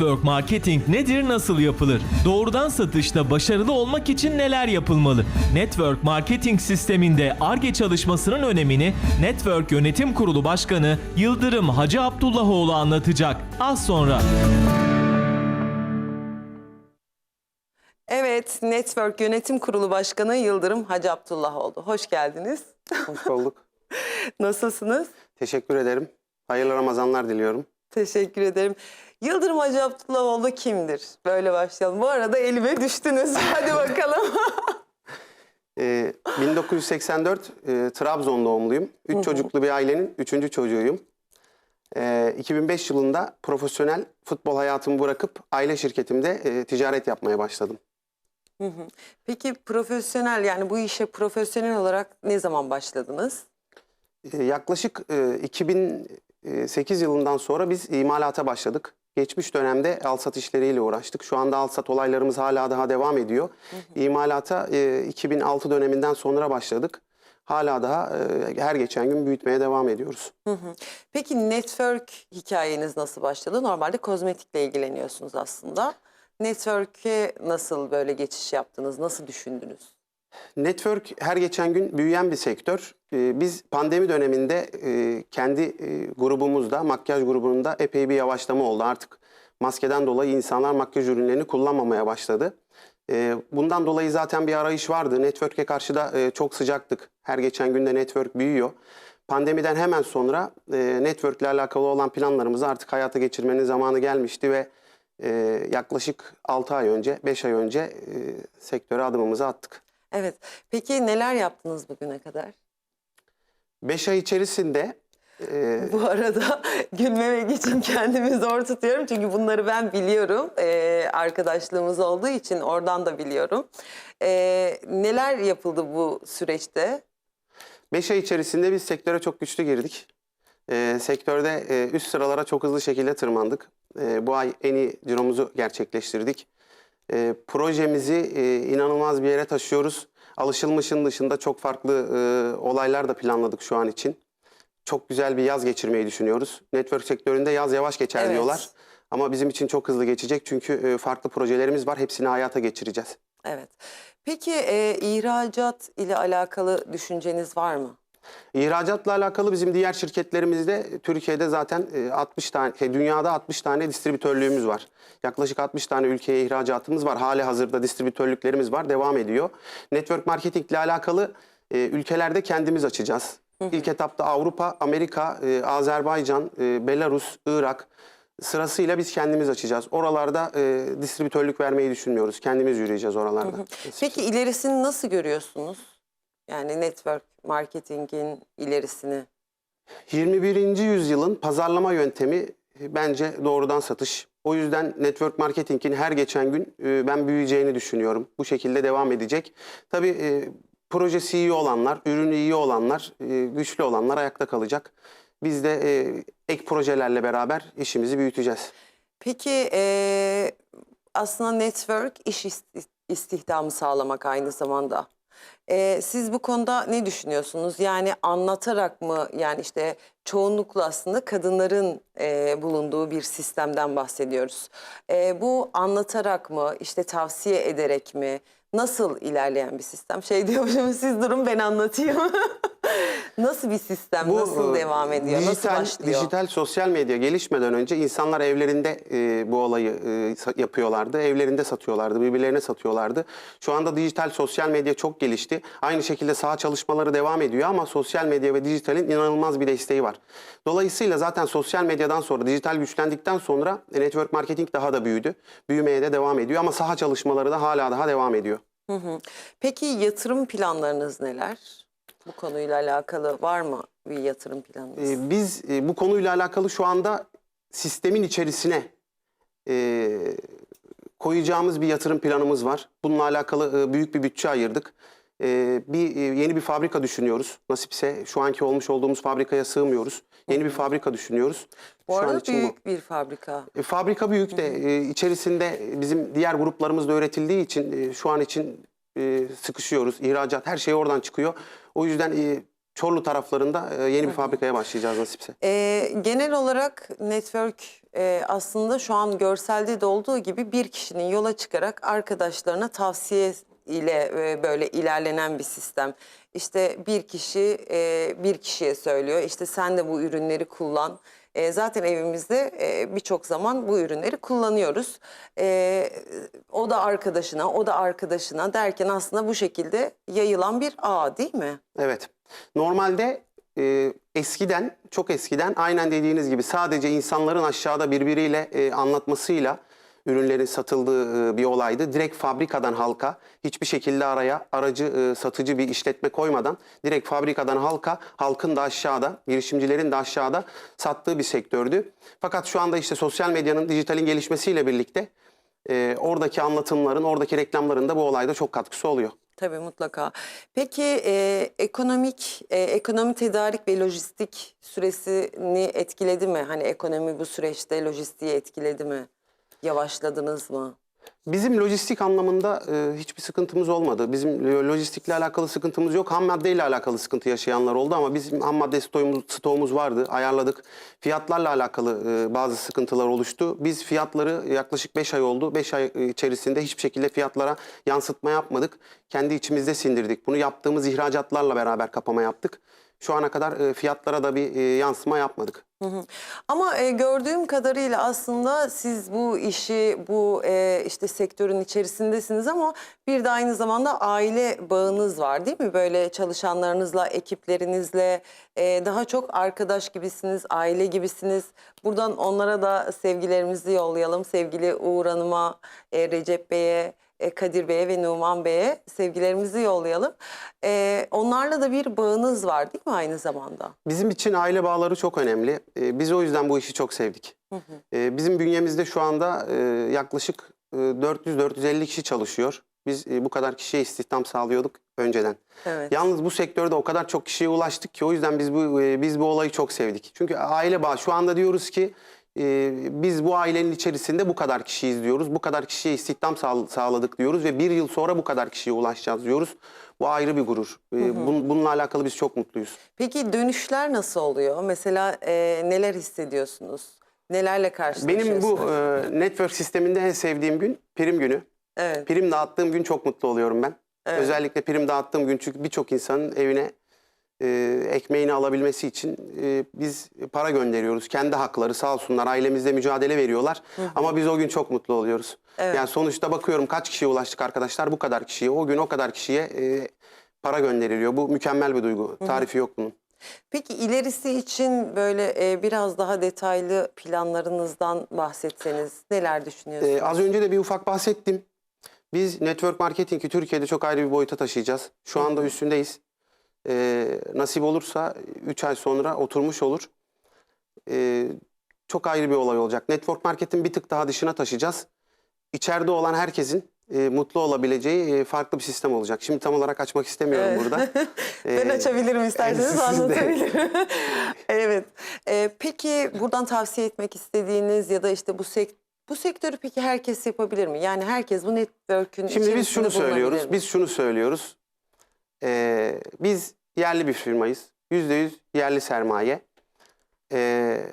Network marketing nedir, nasıl yapılır? Doğrudan satışta başarılı olmak için neler yapılmalı? Network marketing sisteminde ARGE çalışmasının önemini Network Yönetim Kurulu Başkanı Yıldırım Hacı Abdullahoğlu anlatacak. Az sonra. Evet, Network Yönetim Kurulu Başkanı Yıldırım Hacı Abdullahoğlu. Hoş geldiniz. Hoş bulduk. Nasılsınız? Teşekkür ederim. Hayırlı Ramazanlar diliyorum. Teşekkür ederim. Yıldırım Hacı Abdullahoğlu kimdir? Böyle başlayalım. Bu arada elime düştünüz. Hadi bakalım. Ee, 1984 e, Trabzon doğumluyum. Üç çocuklu bir ailenin üçüncü çocuğuyum. Ee, 2005 yılında profesyonel futbol hayatımı bırakıp aile şirketimde e, ticaret yapmaya başladım. Peki profesyonel yani bu işe profesyonel olarak ne zaman başladınız? Ee, yaklaşık e, 2008 yılından sonra biz imalata başladık. Geçmiş dönemde alsat işleriyle uğraştık. Şu anda alsat olaylarımız hala daha devam ediyor. İmalata e, 2006 döneminden sonra başladık. Hala daha e, her geçen gün büyütmeye devam ediyoruz. Peki network hikayeniz nasıl başladı? Normalde kozmetikle ilgileniyorsunuz aslında. Network'e nasıl böyle geçiş yaptınız? Nasıl düşündünüz? Network her geçen gün büyüyen bir sektör. Ee, Biz pandemi döneminde e, kendi e, grubumuzda, makyaj grubunda epey bir yavaşlama oldu. Artık maskeden dolayı insanlar makyaj ürünlerini kullanmamaya başladı. Ee, Bundan dolayı zaten bir arayış vardı. Network'e karşı da e, çok sıcaktık. Her geçen günde network büyüyor. Pandemiden hemen sonra e, network ile alakalı olan planlarımızı artık hayata geçirmenin zamanı gelmişti ve yaklaşık 6 ay önce, 5 ay önce sektöre adımımızı attık. Evet. Peki neler yaptınız bugüne kadar? 5 ay içerisinde e, Bu arada gülmemek için kendimi zor tutuyorum. Çünkü bunları ben biliyorum. Ee, arkadaşlığımız olduğu için oradan da biliyorum. Ee, neler yapıldı bu süreçte? 5 ay içerisinde biz sektöre çok güçlü girdik. E, sektörde e, üst sıralara çok hızlı şekilde tırmandık. E, bu ay en iyi ciromuzu gerçekleştirdik. E, projemizi e, inanılmaz bir yere taşıyoruz. Alışılmışın dışında çok farklı e, olaylar da planladık şu an için. Çok güzel bir yaz geçirmeyi düşünüyoruz. Network sektöründe yaz yavaş geçer Evet. diyorlar. Ama bizim için çok hızlı geçecek çünkü e, farklı projelerimiz var. Hepsini hayata geçireceğiz. Evet. Peki e, ihracat ile alakalı düşünceniz var mı? İhracatla alakalı bizim diğer şirketlerimizde Türkiye'de zaten e, 60 tane, şey, dünyada 60 tane distribütörlüğümüz var. Yaklaşık 60 tane ülkeye ihracatımız var. Hali hazırda distribütörlüklerimiz var, devam ediyor. Network marketing ile alakalı e, ülkelerde kendimiz açacağız. İlk etapta Avrupa, Amerika, e, Azerbaycan, e, Belarus, Irak sırasıyla biz kendimiz açacağız. Oralarda e, distribütörlük vermeyi düşünmüyoruz. Kendimiz yürüyeceğiz oralarda. Peki ilerisini nasıl görüyorsunuz? Yani network marketingin ilerisini. 21. yüzyılın pazarlama yöntemi e, bence doğrudan satış. O yüzden network marketingin her geçen gün e, ben büyüyeceğini düşünüyorum. Bu şekilde devam edecek. Tabii e, projesi iyi olanlar, ürünü iyi olanlar, güçlü olanlar ayakta kalacak. Biz de ek projelerle beraber işimizi büyüteceğiz. Peki aslında network iş ist- istihdamı sağlamak aynı zamanda. E, siz bu konuda ne düşünüyorsunuz? Yani anlatarak mı yani işte çoğunlukla aslında kadınların e, bulunduğu bir sistemden bahsediyoruz. E, bu anlatarak mı işte tavsiye ederek mi nasıl ilerleyen bir sistem? Şey diyormuşum siz durun ben anlatayım. nasıl bir sistem nasıl e, devam ediyor? Dijital, nasıl başlıyor? Dijital sosyal medya gelişmeden önce insanlar evlerinde e, bu olayı e, yapıyorlardı. Evlerinde satıyorlardı, birbirlerine satıyorlardı. Şu anda dijital sosyal medya çok gelişti. Aynı şekilde saha çalışmaları devam ediyor ama sosyal medya ve dijitalin inanılmaz bir desteği var. Dolayısıyla zaten sosyal medyadan sonra, dijital güçlendikten sonra network marketing daha da büyüdü. Büyümeye de devam ediyor ama saha çalışmaları da hala daha devam ediyor. Hı hı. Peki yatırım planlarınız neler? Bu konuyla alakalı var mı bir yatırım planınız? Ee, biz e, bu konuyla alakalı şu anda sistemin içerisine e, koyacağımız bir yatırım planımız var. Bununla alakalı e, büyük bir bütçe ayırdık. E, bir e, yeni bir fabrika düşünüyoruz. Nasipse şu anki olmuş olduğumuz fabrikaya sığmıyoruz. Yeni bir fabrika düşünüyoruz. bu Şu an arada için bu- büyük bir fabrika. E, fabrika büyük de e, içerisinde bizim diğer gruplarımız da üretildiği için e, şu an için e, sıkışıyoruz. İhracat her şey oradan çıkıyor. O yüzden e, Çorlu taraflarında e, yeni bir fabrikaya başlayacağız nasipse. Ee, genel olarak network e, aslında şu an görselde de olduğu gibi bir kişinin yola çıkarak arkadaşlarına tavsiye ile e, böyle ilerlenen bir sistem. İşte bir kişi e, bir kişiye söylüyor işte sen de bu ürünleri kullan. E, zaten evimizde e, birçok zaman bu ürünleri kullanıyoruz. E, o da arkadaşına, o da arkadaşına derken aslında bu şekilde yayılan bir ağ değil mi? Evet. Normalde e, eskiden, çok eskiden aynen dediğiniz gibi sadece insanların aşağıda birbiriyle e, anlatmasıyla ürünlerin satıldığı e, bir olaydı. Direkt fabrikadan halka hiçbir şekilde araya aracı e, satıcı bir işletme koymadan direkt fabrikadan halka halkın da aşağıda girişimcilerin de aşağıda sattığı bir sektördü. Fakat şu anda işte sosyal medyanın dijitalin gelişmesiyle birlikte oradaki anlatımların oradaki reklamların da bu olayda çok katkısı oluyor. Tabii mutlaka. Peki e, ekonomik, e, ekonomi tedarik ve lojistik süresini etkiledi mi? Hani ekonomi bu süreçte lojistiği etkiledi mi? Yavaşladınız mı? Bizim lojistik anlamında e, hiçbir sıkıntımız olmadı. Bizim lo- lojistikle alakalı sıkıntımız yok. Ham maddeyle alakalı sıkıntı yaşayanlar oldu ama bizim ham madde stoğumuz, stoğumuz vardı. Ayarladık. Fiyatlarla alakalı e, bazı sıkıntılar oluştu. Biz fiyatları yaklaşık 5 ay oldu. 5 ay e, içerisinde hiçbir şekilde fiyatlara yansıtma yapmadık. Kendi içimizde sindirdik. Bunu yaptığımız ihracatlarla beraber kapama yaptık. Şu ana kadar e, fiyatlara da bir e, yansıma yapmadık. Hı hı. Ama e, gördüğüm kadarıyla aslında siz bu işi, bu e, işte sektörün içerisindesiniz ama bir de aynı zamanda aile bağınız var değil mi? Böyle çalışanlarınızla, ekiplerinizle e, daha çok arkadaş gibisiniz, aile gibisiniz. Buradan onlara da sevgilerimizi yollayalım. Sevgili Uğur Hanım'a, e, Recep Bey'e, Kadir Bey'e ve Numan Bey'e sevgilerimizi yollayalım. E, onlarla da bir bağınız var değil mi aynı zamanda? Bizim için aile bağları çok önemli. Ee, biz o yüzden bu işi çok sevdik. Ee, bizim bünyemizde şu anda e, yaklaşık e, 400-450 kişi çalışıyor. Biz e, bu kadar kişiye istihdam sağlıyorduk önceden. Evet. Yalnız bu sektörde o kadar çok kişiye ulaştık ki o yüzden biz bu e, biz bu olayı çok sevdik. Çünkü aile bağı şu anda diyoruz ki e, biz bu ailenin içerisinde bu kadar kişiyiz diyoruz. Bu kadar kişiye istihdam sağ- sağladık diyoruz ve bir yıl sonra bu kadar kişiye ulaşacağız diyoruz. Bu ayrı bir gurur. E, bun- bununla alakalı biz çok mutluyuz. Peki dönüşler nasıl oluyor? Mesela e, neler hissediyorsunuz? Nelerle karşılaşıyorsunuz? Benim bu e, network sisteminde en sevdiğim gün prim günü. Evet. Prim dağıttığım gün çok mutlu oluyorum ben. Evet. Özellikle prim dağıttığım gün çünkü birçok insanın evine e, ekmeğini alabilmesi için e, biz para gönderiyoruz. Kendi hakları sağ olsunlar ailemizde mücadele veriyorlar. Ama biz o gün çok mutlu oluyoruz. Evet. Yani sonuçta bakıyorum kaç kişiye ulaştık arkadaşlar bu kadar kişiye. O gün o kadar kişiye e, para gönderiliyor. Bu mükemmel bir duygu. Tarifi yok bunun. Peki ilerisi için böyle e, biraz daha detaylı planlarınızdan bahsetseniz neler düşünüyorsunuz? Ee, az önce de bir ufak bahsettim. Biz network marketingi Türkiye'de çok ayrı bir boyuta taşıyacağız. Şu anda üstündeyiz. Ee, nasip olursa 3 ay sonra oturmuş olur. Ee, çok ayrı bir olay olacak. Network marketin bir tık daha dışına taşıyacağız. İçeride olan herkesin e, mutlu olabileceği e, farklı bir sistem olacak. Şimdi tam olarak açmak istemiyorum Evet. burada. ben Ee, açabilirim isterseniz anlatabilirim. evet. E, peki buradan tavsiye etmek istediğiniz ya da işte bu sek bu sektörü peki herkes yapabilir mi? Yani herkes bu network'ün Şimdi biz şunu söylüyoruz. Biz şunu söylüyoruz. Ee, biz yerli bir firmayız. Yüzde yüz yerli sermaye. Ee,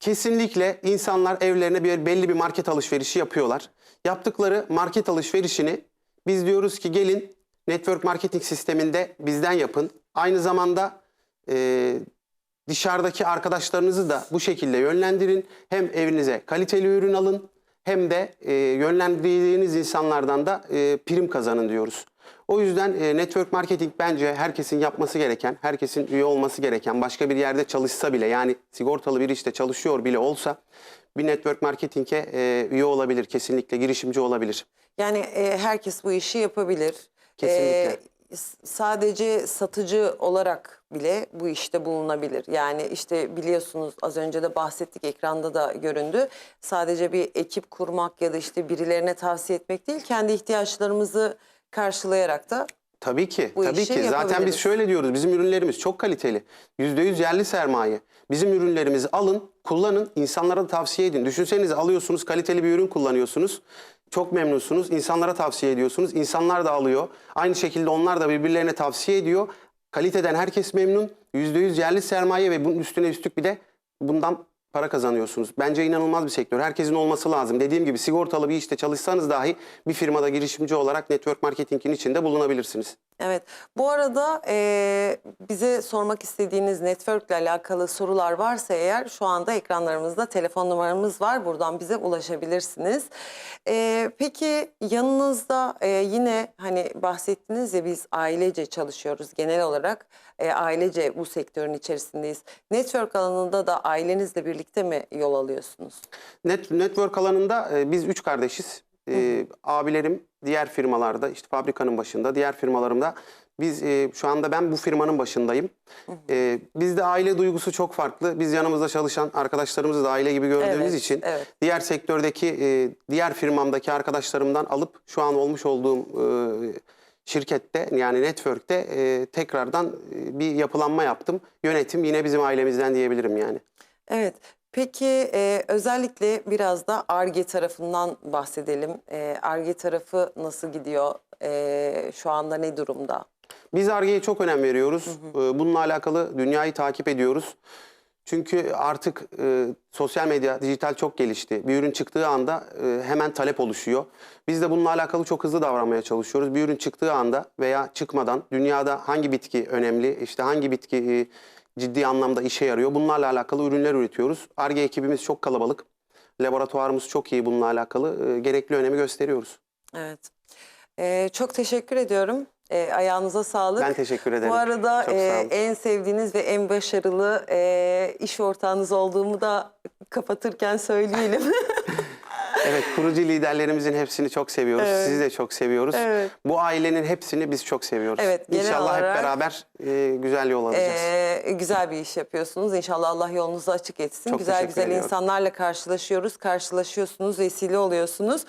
kesinlikle insanlar evlerine bir belli bir market alışverişi yapıyorlar. Yaptıkları market alışverişini biz diyoruz ki gelin network marketing sisteminde bizden yapın. Aynı zamanda e, dışarıdaki arkadaşlarınızı da bu şekilde yönlendirin. Hem evinize kaliteli ürün alın hem de e, yönlendirdiğiniz insanlardan da e, prim kazanın diyoruz. O yüzden e, network marketing bence herkesin yapması gereken, herkesin üye olması gereken, başka bir yerde çalışsa bile yani sigortalı bir işte çalışıyor bile olsa bir network marketing'e e, üye olabilir, kesinlikle girişimci olabilir. Yani e, herkes bu işi yapabilir. Kesinlikle. E, sadece satıcı olarak bile bu işte bulunabilir. Yani işte biliyorsunuz az önce de bahsettik ekranda da göründü. Sadece bir ekip kurmak ya da işte birilerine tavsiye etmek değil kendi ihtiyaçlarımızı karşılayarak da Tabii ki, Bu tabii işi ki. Zaten biz şöyle diyoruz, bizim ürünlerimiz çok kaliteli. %100 yerli sermaye. Bizim ürünlerimizi alın, kullanın, insanlara da tavsiye edin. Düşünsenize alıyorsunuz, kaliteli bir ürün kullanıyorsunuz. Çok memnunsunuz, insanlara tavsiye ediyorsunuz. İnsanlar da alıyor. Aynı şekilde onlar da birbirlerine tavsiye ediyor. Kaliteden herkes memnun. %100 yerli sermaye ve bunun üstüne üstlük bir de bundan para kazanıyorsunuz. Bence inanılmaz bir sektör. Herkesin olması lazım. Dediğim gibi sigortalı bir işte çalışsanız dahi bir firmada girişimci olarak network marketingin içinde bulunabilirsiniz. Evet. Bu arada e, bize sormak istediğiniz network ile alakalı sorular varsa eğer şu anda ekranlarımızda telefon numaramız var. Buradan bize ulaşabilirsiniz. E, peki yanınızda e, yine hani bahsettiniz ya biz ailece çalışıyoruz genel olarak. E, ailece bu sektörün içerisindeyiz. Network alanında da ailenizle birlikte mi yol alıyorsunuz? Net, network alanında e, biz üç kardeşiz. E, abilerim diğer firmalarda işte fabrikanın başında diğer firmalarımda biz e, şu anda ben bu firmanın başındayım. E, bizde aile duygusu çok farklı. Biz yanımızda çalışan arkadaşlarımızı da aile gibi gördüğümüz Evet, için evet. diğer sektördeki e, diğer firmamdaki arkadaşlarımdan alıp şu an olmuş olduğum e, şirkette yani network'te e, tekrardan e, bir yapılanma yaptım. Yönetim yine bizim ailemizden diyebilirim yani. Evet. Peki e, özellikle biraz da ARGE tarafından bahsedelim. ARGE tarafı nasıl gidiyor? E, şu anda ne durumda? Biz Ar-Ge'ye çok önem veriyoruz. Ee, Bununla alakalı dünyayı takip ediyoruz. Çünkü artık e, sosyal medya, dijital çok gelişti. Bir ürün çıktığı anda e, hemen talep oluşuyor. Biz de bununla alakalı çok hızlı davranmaya çalışıyoruz. Bir ürün çıktığı anda veya çıkmadan dünyada hangi bitki önemli, işte hangi bitki e, ciddi anlamda işe yarıyor. Bunlarla alakalı ürünler üretiyoruz. Ar-Ge ekibimiz çok kalabalık. Laboratuvarımız çok iyi bununla alakalı. E, gerekli önemi gösteriyoruz. Evet. E, çok teşekkür ediyorum. E, ayağınıza sağlık. Ben teşekkür ederim. Bu arada e, en sevdiğiniz ve en başarılı e, iş ortağınız olduğumu da kapatırken söyleyelim. Evet, kurucu liderlerimizin hepsini çok seviyoruz. Evet. Sizi de çok seviyoruz. Evet. Bu ailenin hepsini biz çok seviyoruz. Evet, genel İnşallah olarak- hep beraber e, güzel yol alacağız. Ee, güzel bir iş yapıyorsunuz. İnşallah Allah yolunuzu açık etsin. Çok güzel güzel ediyorum. insanlarla karşılaşıyoruz, karşılaşıyorsunuz, vesile oluyorsunuz.